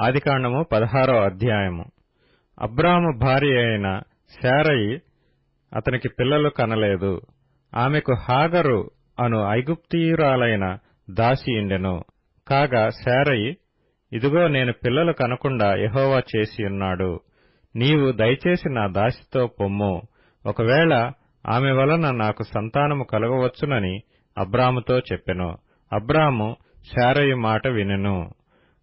ఆదికాండము పదహారో అధ్యాయము. అబ్రాము భార్య అయిన శారయి అతనికి పిల్లలు కనలేదు. ఆమెకు హాగరు అను ఐగుప్తీయురాలైన దాసి ఇండెను కాగా శారయి ఇదిగో నేను పిల్లలు కనకుండా యెహోవా చేసియున్నాడు నీవు దయచేసి నా దాసితో పొమ్ము. ఒకవేళ ఆమె వలన నాకు సంతానము కలగవచ్చునని అబ్రాముతో చెప్పెను. అబ్రాము శారయి మాట వినెను.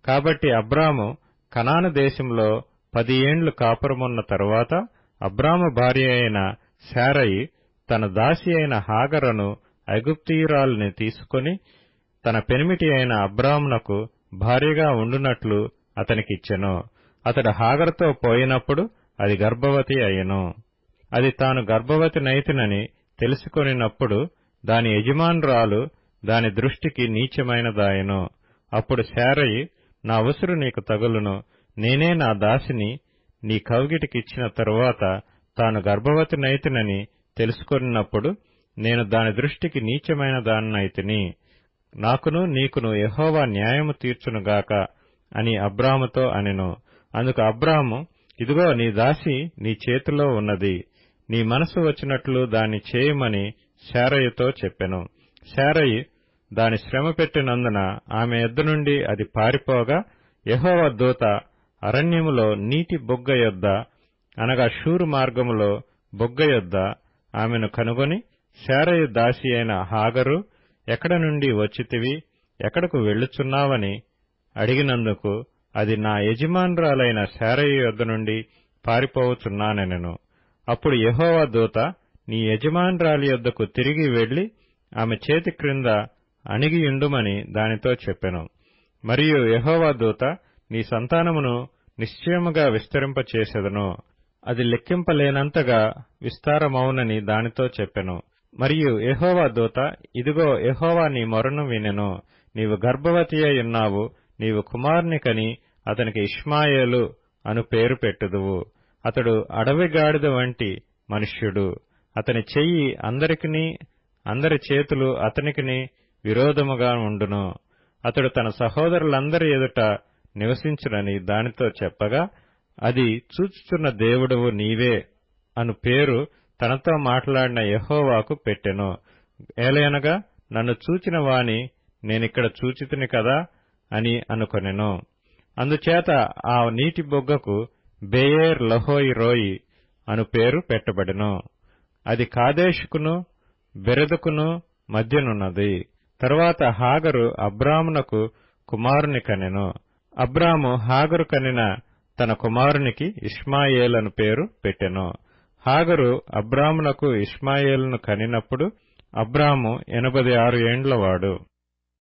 కాబట్టి అబ్రాము కనాను దేశంలో పది ఏండ్లు కాపురమున్న తరువాత అబ్రాము భార్య అయిన శారయి తన దాసి అయిన హాగరను ఐగుప్తీయురాలిని తీసుకొని తన పెనిమిటి అయిన అబ్రామునకు భార్యగా ఉండునట్లు అతనికిచ్చెను. అతడు హాగరుతో పోయినప్పుడు అది గర్భవతి అయ్యెను. అది తాను గర్భవతి నైతినని తెలుసుకొనినప్పుడు దాని యజమానురాలు దాని దృష్టికి నీచమైనదాయెను. అప్పుడు శారయి నా ఉసురు నీకు తగులును. నేనే నా దాసిని. నీ కౌగిటికిచ్చిన తరువాత తాను గర్భవతి నైతినని తెలుసుకొనినప్పుడు నేను దాని దృష్టికి నీచమైన దాన్నైతిని. నాకును నీకును యెహోవా న్యాయము తీర్చునుగాక అని అబ్రాముతో అనెను. అందుకు అబ్రాము ఇదిగో నీ దాసి నీ చేతిలో ఉన్నది. నీ మనసు వచ్చినట్లు దాన్ని చేయమని శారయ్యతో చెప్పెను. శారయి దాని శ్రమ పెట్టినందున ఆమె ఎద్దు నుండి అది పారిపోగా యహోవ దూత అరణ్యములో నీటి బొగ్గ యొద్ద అనగా షూరు మార్గములో బొగ్గ యొద్ద ఆమెను కనుగొని శారయి దాసి అయిన హాగరు ఎక్కడ నుండి వచ్చితివి ఎక్కడకు వెళ్ళుచున్నావని అడిగినందుకు అది నా యజమానురాలైన శారయ్య యొద్ద నుండి పారిపోవచున్నానెనను. అప్పుడు యహోవా దూత నీ యజమానురాలి యొద్దకు తిరిగి వెళ్ళి ఆమె చేతి క్రింద అణిగియుండుమని దానితో చెప్పెను. మరియు యహోవా దూత నీ సంతానమును నిశ్చయముగా విస్తరింపచేసెదను. అది లెక్కింపలేనంతగా విస్తారమౌనని దానితో చెప్పెను. మరియు యహోవా దూత ఇదిగో యహోవా నీ మొరను వినెను. నీవు గర్భవతి ఉన్నావు. నీవు కుమారుని కని అతనికి ఇష్మాయేలు అను పేరు పెట్టుదువు. అతడు అడవి గాడిద వంటి మనుష్యుడు. అతని చెయ్యి అందరికిని అందరి చేతులు అతనికిని విరోధముగా ఉండును. అతడు తన సహోదరులందరి ఎదుట నివసించునని దానితో చెప్పగా అది చూచుచున్న దేవుడవు నీవే అను పేరు తనతో మాట్లాడిన యహోవాకు పెట్టెను. ఏలయనగా నన్ను చూచిన వాని నేనిక్కడ చూచితిని కదా అని అనుకొనెను. అందుచేత ఆ నీటి బొగ్గకు బేయేర్ లహోయి రోయి అను పేరు పెట్టబడెను. అది కాదేశుకును బెరెదుకును మధ్యనున్నది. తరువాత హాగరు అబ్రామునకు కుమారుని కనెను. అబ్రాము హాగరు కనిన తన కుమారునికి ఇష్మాయేలను పేరు పెట్టెను. హాగరు అబ్రామునకు ఇష్మాయేలును కనినప్పుడు అబ్రాము ఎనభై ఆరు ఏండ్లవాడు